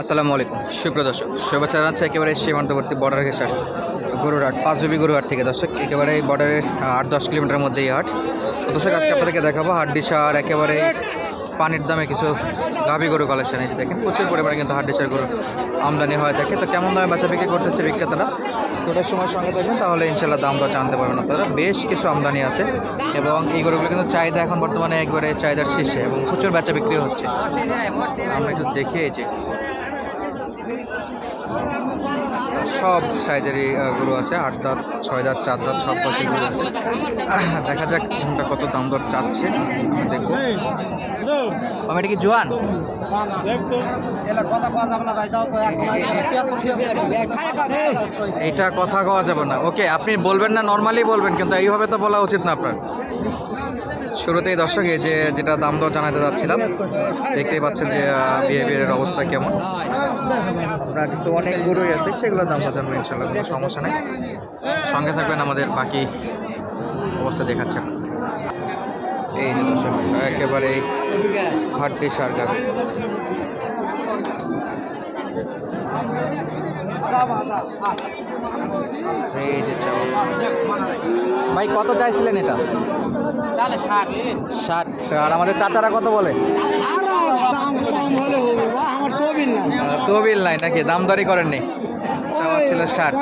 আসসালামু আলাইকুম। সুপ্রিয় দর্শক, শুভেচ্ছা জানাচ্ছি একেবারে সীমান্তবর্তী বর্ডার ঘেসার গরুরহাট পাঁচবি গরুহাট থেকে। দর্শক, একেবারে বর্ডারের আট দশ কিলোমিটার মধ্যে এই হাট। দর্শক, আজকে আপনাদেরকে দেখাবো হাড্ডিসার একেবারে পানির দামে কিছু গাভি গরু কালেকশন যে দেখেন, প্রচুর পরিমাণে কিন্তু হাড্ডিসার গরু আমদানি হয়ে থাকে। তো কেমন দামে বাচ্চা বিক্রি করতেছে বিক্রেতারা? টোটাল সময়ের সঙ্গে থাকবেন তাহলে ইনশাল্লাহ দাম জানতে পারবেন আপনারা। বেশ কিছু আমদানি আছে এবং এই গরুগুলো কিন্তু চাহিদা এখন বর্তমানে একবারে চাহিদার শীর্ষে এবং প্রচুর বেচা বিক্রি হচ্ছে। আমরা একটু দেখিয়েছি সব সাইজেরই গরু আছে আট দাঁত ছয় দাঁত চার দাঁত সব পাশে গরু আছে। দেখা যাক কোনটা কত দাম দর চাচ্ছে আমরা দেখব। আমি এটা কি জোয়ান? এটা কথা কওয়া যাবে না। ওকে আপনি বলবেন না নর্মালি বলবেন কিন্তু এইভাবে তো বলা উচিত না আপনার। শুরুতেই দর্শক যে যেটা দাম দর জানাতে যাচ্ছিলাম, দেখতেই পাচ্ছেন যে বিহেভিয়ারের অবস্থা কেমন। আপনার কিন্তু অনেক গরুই আছে সেগুলো দাম দর জানব, ইনশাল্লাহ, কোনো সমস্যা নেই। সঙ্গে থাকবেন আমাদের বাকি অবস্থা দেখাচ্ছেন এই দর্শক, একেবারে হাড্ডি সার গাবে এই যে ভাই কত চাইছিলেন এটা? ষাট। আর আমাদের চাচারা কত বলে? তবিল নাই নাকি? দাম দরই করেননি। চাওয়া ছিল ষাট।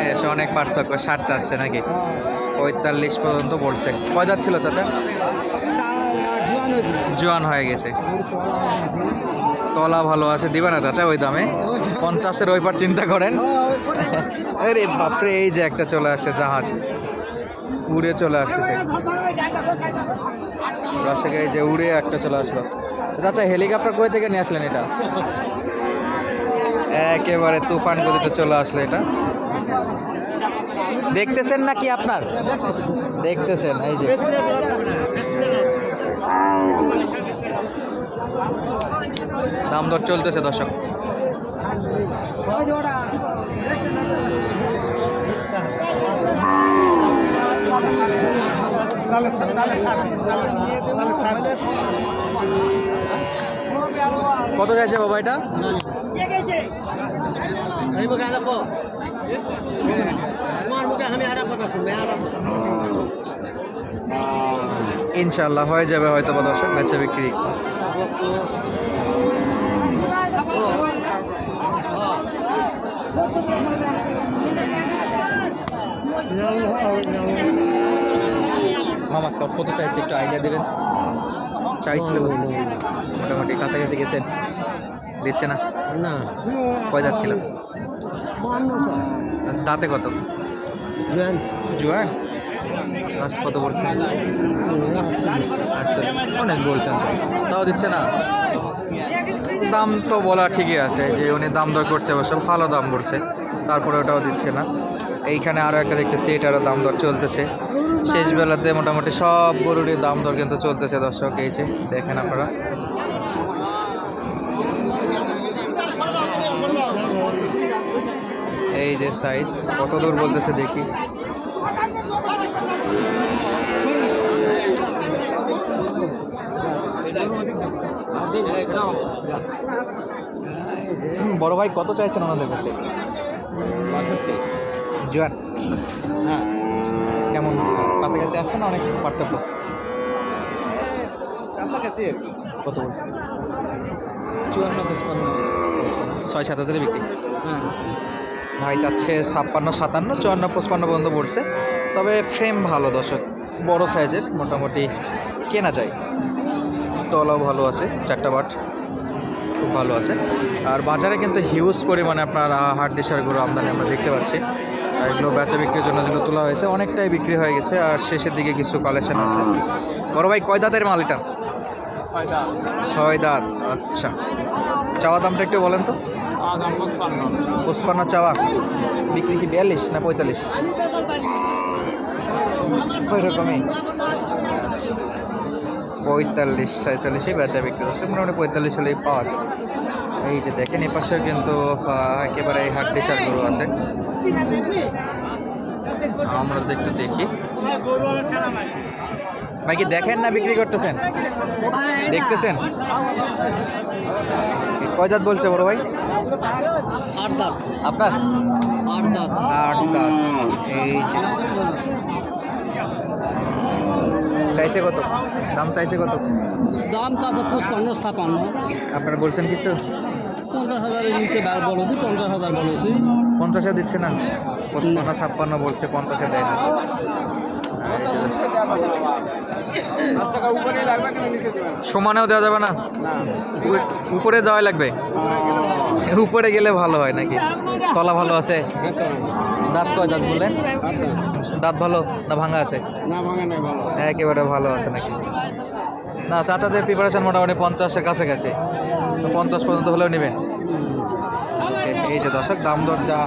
হ্যাঁ সে অনেক পার্থক্য। ষাট চাচ্ছে নাকি? পঁয়তাল্লিশ পর্যন্ত পড়ছে। কয় ছিল চাচা? জোয়ান হয়ে গেছে। তলা ভালো আছে, দিবে না চাচা ওই দামে। পঞ্চাশের ওই পার চিন্তা করেন। আরে বাপরে, এই যে একটা চলে আসছে জাহাজ। উড়ে চলে আসতেছে। এই যে উড়ে একটা চলে আসলো। চাচা, হেলিকপ্টার কই থেকে নিয়ে আসলেন এটা? একেবারে তুফান গতিতে চলে আসলো এটা। দেখতেছেন নাকি আপনার? দেখতেছেন, এই যে। দাম দর চলতেছে, দর্শক। কত যাচ্ছে বাবা এটা? ইনশাল্লাহ হয়ে যাবে হয়তো বা দর্শক, বেচা বিক্রি। মামা কত চাইছে একটু আইডিয়া দেবেন? চাইছিল মোটামুটি কাছাকাছি গেছেন দিচ্ছে না? না। কয় যাচ্ছিল দাঁতে কত? জোয়ান। জুয়ান? লাস্ট কত আটশো অনেক বলছেন তাও দিচ্ছে না। দাম তো বলা ঠিকই আছে যে উনি দাম দর করছে অবশ্য, ভালো দাম বলছে। তারপরে ওটাও দিচ্ছে না। এইখানে আরও একটা দেখতেছি, এটারও দাম দর চলতেছে। শেষ বেলাতে মোটামুটি সব গরুরই দাম দর কিন্তু চলতেছে, দর্শক, এই যে দেখেন আপনারা। এই যে সাইজ কত দূর বলতেছে দেখি। বড় ভাই কত চাইছেন ওনাদের কাছে? জোয়ান। হ্যাঁ। কেমন? কাছাকাছি আসছে না অনেক পার্থক্য? কাছাকাছি আর কি। কত বলছে চুয়ান্ন পঁচপান্ন। ছয় সাত হাজারে বিক্রি। হ্যাঁ। ভাই চাচ্ছে ছাপ্পান্ন সাতান্ন চুয়ান্ন পঁচপান্ন পর্যন্ত পড়ছে। তবে ফ্রেম ভালো দর্শক বড় সাইজের মোটামুটি কেনা যায়। তলাও ভালো আছে চারটা বাট খুব ভালো আছে। আর বাজারে কিন্তু হিউজ পরিমাণে আপনার হাট ডিসার গরু আমদানি আমরা দেখতে পাচ্ছি। এগুলো বেচা বিক্রির জন্য যেগুলো তোলা হয়েছে অনেকটাই বিক্রি হয়ে গেছে। আর শেষের দিকে কিছু কালেকশন আছে। বড় ভাই কয় দাঁতের মাল এটা? ছয় দাঁত আচ্ছা। চাওয়া দামটা একটু বলেন তো। পঁচপান্ন। চাওয়া। বিক্রি কি বিয়াল্লিশ না পঁয়তাল্লিশ? ওই রকমই পঁয়তাল্লিশ ছয়চল্লিশই বেচা বিক্রি হচ্ছে। মোটামুটি পঁয়তাল্লিশ হলেই পাওয়া যায়। এই যে দেখেন, এ পাশেও কিন্তু একেবারে হাট ডিসার আছে। আমরা একটু দেখি। ভাই কি দেখেন না বিক্রি করতেছেন? দেখতেছেন? কয় দাঁত বলছে বড় ভাই? আট দাঁত। আপনার? আট দাঁত। আট দাঁত। এই চাইছে কত? দাম চাইছে কত? দাম চাচ্ছে পঁচপান্ন ছাপান্ন। আপনারা বলছেন কিছু? পঞ্চাশ হাজারের নিচে বার বলেছি পঞ্চাশ হাজার বলেছি। পঞ্চাশে দিচ্ছে না? পঁচপান্ন ছাপ্পান্ন বলছে পঞ্চাশে দেয় না। সমানেও দেওয়া যাবে না? উপরে যাওয়াই লাগবে? উপরে গেলে ভালো হয় নাকি? তলা ভালো আছে? দাঁত কয় দাঁত বলে দাঁত ভালো না ভাঙা আছে? না ভাঙা নাই ভালো। একেবারে ভালো আছে নাকি? না, চাচাদের প্রিপারেশন মোটামুটি পঞ্চাশের কাছাকাছি। তো পঞ্চাশ পর্যন্ত হলেও নেবেন। এই যে দর্শক, দাম দর যা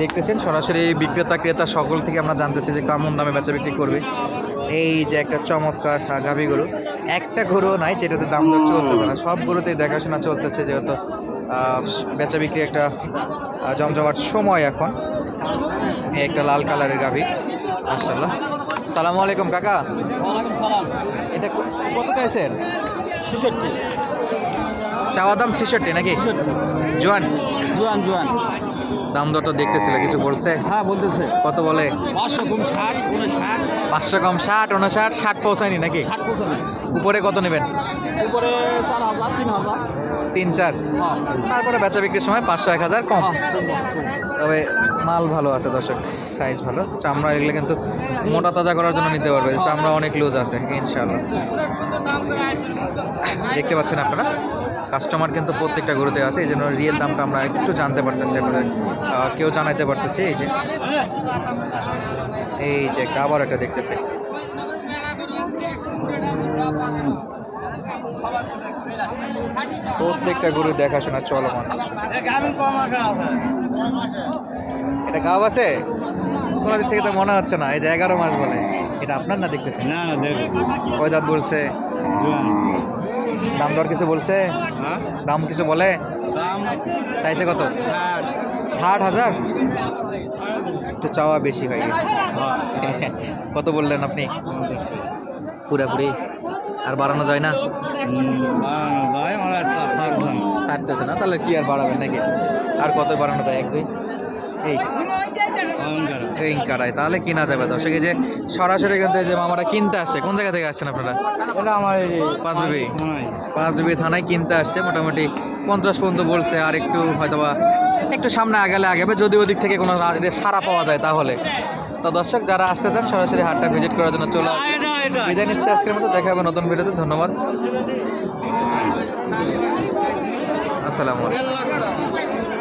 দেখতেছেন, সরাসরি বিক্রেতা, ক্রেতা সকল থেকে আমরা জানতেছি যে কেমন দামে বেচা বিক্রি করবে। এই যে একটা চমৎকার গাভী গরু। একটা গরু নাই যেটাতে দাম দর চলতেছে না। সব গরুতেই দেখাশোনা চলতেছে যেহেতু বেচা বিক্রি একটা জমজমাট সময় এখন। একটা লাল কালারের গাভী মাশাল্লাহ সালামু আলাইকুম কাকা। এটা কত চাইছেন? ছেষট্টি। চাওয়া দাম ছেষট্টি নাকি? জোয়ান? জোয়ান জোয়ান। দাম দর তো দেখতেছিল কিছু বলছে? হ্যাঁ বলতেছে। কত বলে? পাঁচশো কম ষাট কোনো ষাট। পাঁচশো কম ষাট উনষাট ষাট পৌঁছায়নি নাকি? ষাট উপরে কত নেবেন? উপরে চার হাজার তিন হাজার। তিন চার। হ্যাঁ। তারপরে বেচা বিক্রির সময় পাঁচশো এক হাজার কম। হ্যাঁ, তবে মাল ভালো আছে, দর্শক। সাইজ ভালো। চামড়া এগুলো কিন্তু মোটা তাজা করার জন্য নিতে পারবে। চামড়া অনেক লুজ আছে ইনশাল্লাহ দেখতে পাচ্ছেন আপনারা? কাস্টমার কিন্তু প্রত্যেকটা গরুতে আছে। এই জন্য রিয়েল দামটা আমরা একটু জানতে পারতেছি আপনাদের। কেউ জানাইতে পারতেছি, এই যে। এই যে আবার একটা দেখতেছি। প্রত্যেকটা গরু দেখাশোনা চলমান এটা গাও আছে? কোনো দিক থেকে তো মনে হচ্ছে না এই যে এগারো মাস বলে। এটা আপনার না দেখতেছেন না না কয় দাঁত বলছে? দাম দর কিছু বলছে? হ্যাঁ? দাম কিছু বলে? চাইছে কত? ষাট। ষাট হাজার? একটু চাওয়া বেশি হয়ে গেছে। কত বললেন আপনি? পুরাপুরি। আর বাড়ানো যায় না? তাহলে কি আর বাড়াবেন নাকি? আর কত বাড়ানো যায়? এক দুই? এই। কাটায় তাহলে কিনা যাবে দর্শক এই যে সরাসরি কিন্তু এই যে মামারা কিনতে আসছে। কোন জায়গা থেকে আসছেন আপনারা? এটা আমার পাঁচ বিবি পাঁচ বিবি থানায় কিনতে আসছে। মোটামুটি পঞ্চাশ পর্যন্ত বলছে। আর একটু হয়তোবা একটু সামনে আগালে আগাবে যদি ওদিক থেকে কোনো সারা পাওয়া যায় তাহলে। তো দর্শক যারা আসতে চান সরাসরি হাটটা ভিজিট করার জন্য চলে। বিদায় নিচ্ছি আজকের মতো দেখা হবে নতুন ভিডিওতে ধন্যবাদ। আসসালামু আলাইকুম।